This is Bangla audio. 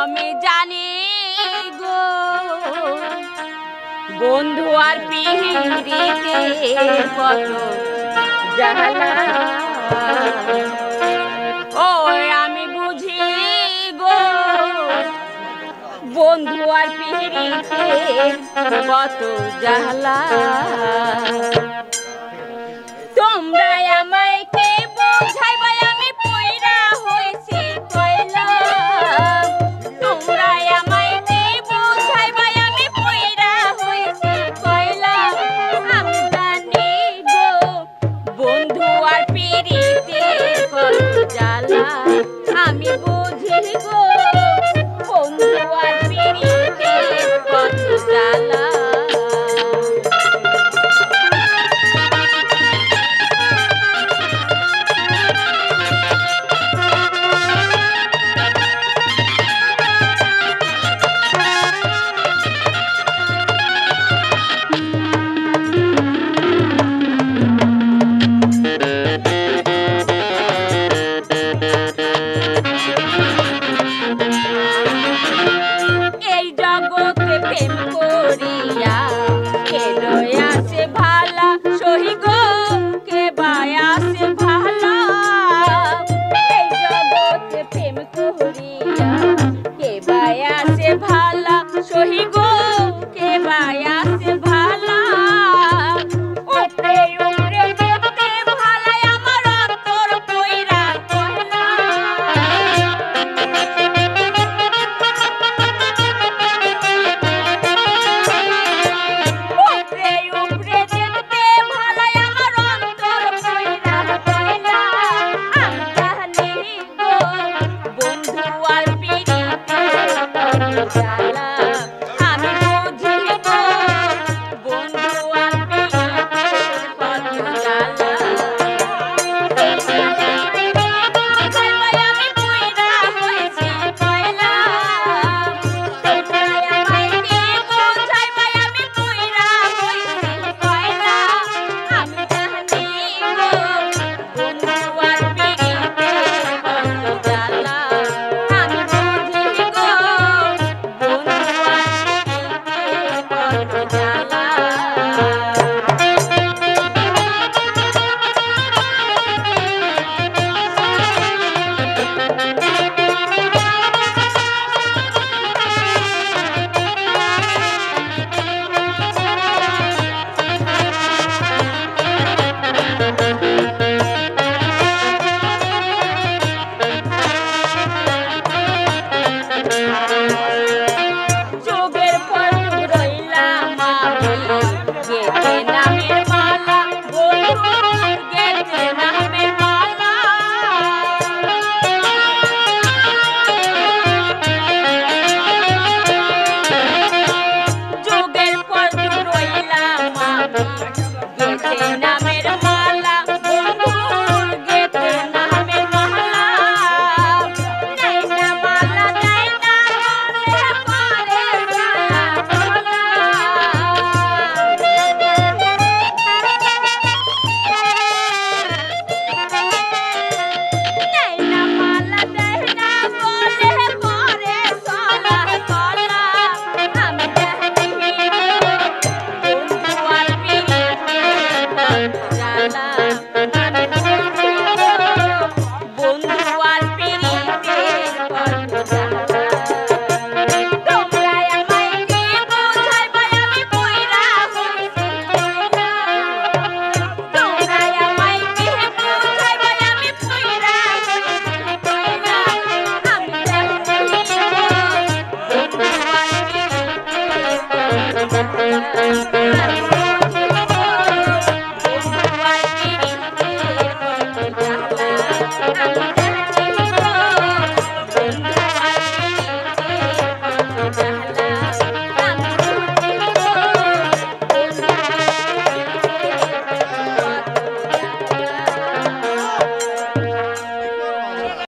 আমি জানি গো, বন্ধু আর পিহিতে কত জানা। ও আমি বুঝি গো, বন্ধু আর পিহিতে কত জাহলা আমি বুঝি গো। 뱀꼬리야.